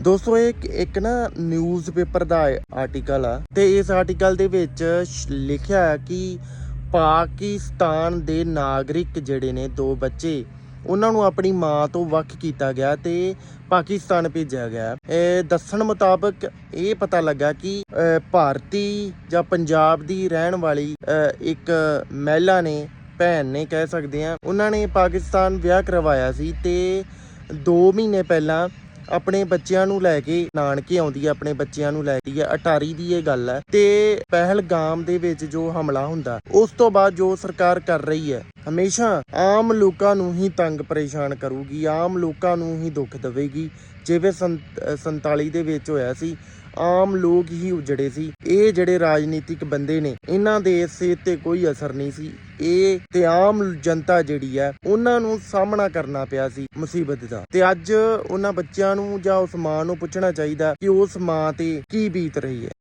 ਦੋਸਤੋ, ਇਹ ਇੱਕ- ਇੱਕ ਨਾ ਨਿਊਜ਼ਪੇਪਰ ਦਾ ਆਰਟੀਕਲ ਆ ਤੇ ਇਸ ਆਰਟੀਕਲ ਦੇ ਵਿੱਚ ਲਿਖਿਆ ਹੈ ਕਿ ਪਾਕਿਸਤਾਨ ਦੇ ਨਾਗਰਿਕ ਜਿਹੜੇ ਨੇ ਦੋ ਬੱਚੇ, ਉਹਨਾਂ ਨੂੰ ਆਪਣੀ ਮਾਂ ਤੋਂ ਵੱਖ ਕੀਤਾ ਗਿਆ ਤੇ ਪਾਕਿਸਤਾਨ ਭੇਜਿਆ ਗਿਆ। ਇਹ ਦੱਸਣ ਮੁਤਾਬਕ ਇਹ ਪਤਾ ਲੱਗਾ ਕਿ ਭਾਰਤੀ ਜਾਂ ਪੰਜਾਬ ਦੀ ਰਹਿਣ ਵਾਲੀ ਇੱਕ ਮਹਿਲਾ ਨੇ, ਭੈਣ ਨੇ ਕਹਿ ਸਕਦੇ ਆ, ਉਹਨਾਂ ਨੇ ਪਾਕਿਸਤਾਨ ਵਿਆਹ ਕਰਵਾਇਆ ਸੀ ਤੇ 2 ਮਹੀਨੇ ਪਹਿਲਾਂ ਆਪਣੇ ਬੱਚਿਆਂ ਨੂੰ ਲੈ ਕੇ ਨਾਨਕੇ ਆਉਂਦੀ ਹੈ ਆਪਣੇ ਬੱਚਿਆਂ ਨੂੰ ਲੈ ਕੇ ਹੈ ਅਟਾਰੀ ਦੀ ਇਹ ਗੱਲ ਹੈ ਤੇ ਪਹਿਲਗਾਮ ਦੇ ਵਿੱਚ ਜੋ ਹਮਲਾ ਹੁੰਦਾ ਉਸ ਤੋਂ ਬਾਅਦ ਜੋ ਸਰਕਾਰ ਕਰ ਰਹੀ ਹੈ ਹਮੇਸ਼ਾ ਆਮ ਲੋਕਾਂ ਨੂੰ ਹੀ ਤੰਗ ਪਰੇਸ਼ਾਨ ਕਰੂਗੀ ਆਮ ਲੋਕਾਂ ਨੂੰ ਹੀ ਦੁੱਖ ਦੇਵੇਗੀ। ਜਿਵੇਂ ਸੰਤ- ਅ, 47 ਦੇ ਵਿੱਚ ਹੋਇਆ ਸੀ ਆਮ ਲੋਕ ਹੀ ਉਜੜੇ ਸੀ। ਇਹ ਜਿਹੜੇ ਰਾਜਨੀਤਿਕ ਬੰਦੇ ਨੇ ਇਹਨਾਂ ਦੇ ਸਿਹਤ ਤੇ ਕੋਈ ਅਸਰ ਨਹੀਂ ਸੀ। ਇਹ ਤੇ ਆਮ ਜਨਤਾ ਜਿਹੜੀ ਹੈ, ਉਹਨਾਂ ਨੂੰ ਸਾਹਮਣਾ ਕਰਨਾ ਪਿਆ ਸੀ ਮੁਸੀਬਤ ਦਾ। ਤੇ ਅੱਜ ਉਹਨਾਂ ਬੱਚਿਆਂ ਨੂੰ ਜਾਂ ਉਸ ਮਾਂ ਨੂੰ ਪੁੱਛਣਾ ਚਾਹੀਦਾ ਕਿ ਉਸ ਮਾਂ ਤੇ ਕੀ ਬੀਤ ਰਹੀ ਹੈ।